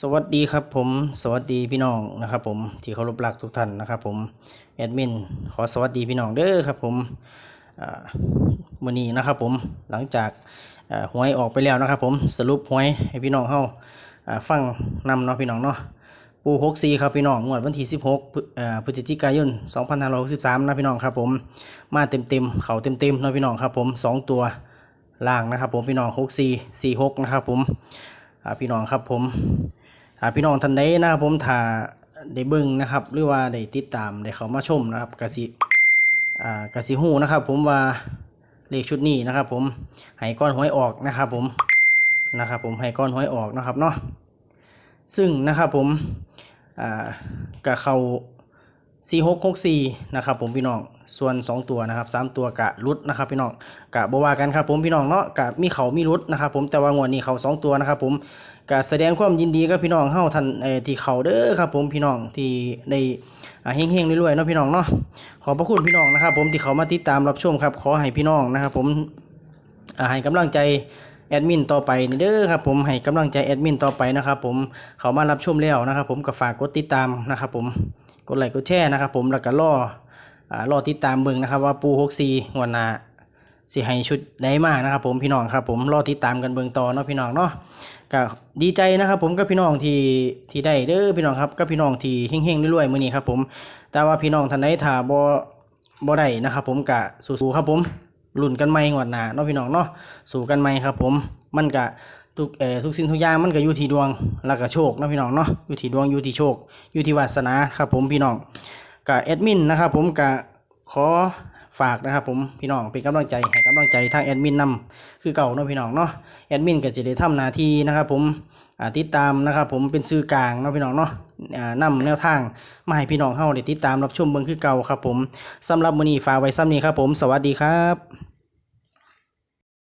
สวัสดีครับผมสวัสดีพี่น้องนะครับ ผมที่เคารพรักทุกท่านนะครับ ผมแอดมินขอสวัสดีพี่น้องเด้อครับ ผมมือนี้นะครับ ผมหลังจากหวยออกไปแล้วนะครับ ผมสรุปหวยให้พี่น้องเฮาอ่าฟังนำเนาะพี่น้องเนาะปู64ครับพี่น้องงวดวันที่16พฤเอ่อพฤศจิกายน2563นะพี่น้องครับ ผมมาเต็มๆเขาเต็มๆเนาะพี่น้องครับผมสองตัวล่างนะครับ ผมพี่น้อง64 46นะครับ ผมพี่น้องครับผม หาพี่น้องท่านใดนะครับผมถ้าได้เบิ่งนะครับ หรือว่าได้ติดตามได้เข้ามาชมนะครับกสิอ่ากสิฮู้นะครับ ผมว่าเลขชุดนี้นะครับ ผมให้ก้อนหวยออกนะครับ ผมนะครับ ผมให้ก้อนหวยออกนะครับเนาะซึ่งนะครับ ผมอ่ากะเข้า 4664นะครับผมพี่น้องส่วน 2 ตัวนะครับ3ตัวกะรุดนะครับพี่น้องกะบว่ากันครับผมพี่น้องเนาะกะมีเขามีรุดนะครับผมแต่ว่างวดนี้เขา2 ตัวนะครับผมกะแสดงความยินดีกับพี่น้องเฮาท่านเอ่อที่เขาเด้อครับผมพี่น้องที่ได้อ่าเฮงรวยๆเนาะพี่น้องเนาะขอบพระคุณพี่น้องนะครับผมที่เขามาติดตามรับชมครับขอให้พี่น้องนะครับผมให้กำลังใจแอดมินต่อไปนี่เด้อครับผมให้กำลังใจแอดมินต่อไปนะครับผมเขามารับชมแล้วนะครับผมก็ฝากกดติดตามนะครับผม กดไลค์กดแชร์นะครับ ผมแล้วก็รออ่ารอติดตามเบิ่งนะครับ ว่าปู64งวดหน้าสิให้ชุดใดมานะครับ ผมพี่น้องครับ ผมรอติดตามกันเบิ่งต่อเนาะพี่น้องเนาะก็ดีใจนะครับ ผมกับพี่น้องที่ที่ได้เด้อพี่น้องครับกับพี่น้องที่เฮงๆรวยๆมื้อนี้ครับ ผม แต่ว่าพี่น้องท่านใดถ้าบ่บ่ได้นะครับ ผมก็สู้ๆครับผมลุ้นกันใหม่งวดหน้าเนาะพี่น้องเนาะสู้กันใหม่ครับ ผมมันก็ ทุกเอ่อทุกสิ่งทุกอย่างมันก็อยู่ที่ดวงแล้วก็โชคนาะพี่น้องเนาะอยู่ที่ดวงอยู่ที่โชค อยู่ที่วาสนาครับผมพี่น้องก็แอดมินนะครับผมก็ขอฝากนะครับผมพี่น้องเป็นกำลังใจให้กำลังใจทางแอดมินนำคือเก่าเนาะพี่น้องเนาะแอดมินก็จะได้ทำหน้าที่นะครับผมติดตามนะครับผมเป็นสื่อกลางเนาะพี่น้องเนาะอ่านำแนวทางมาให้พี่น้องเฮาได้ติดตามรับชมเบิ่งคือเก่าครับผมสำหรับมื้อนี้ฝากไว้ซ้ำนี้ครับผม สวัสดีครับ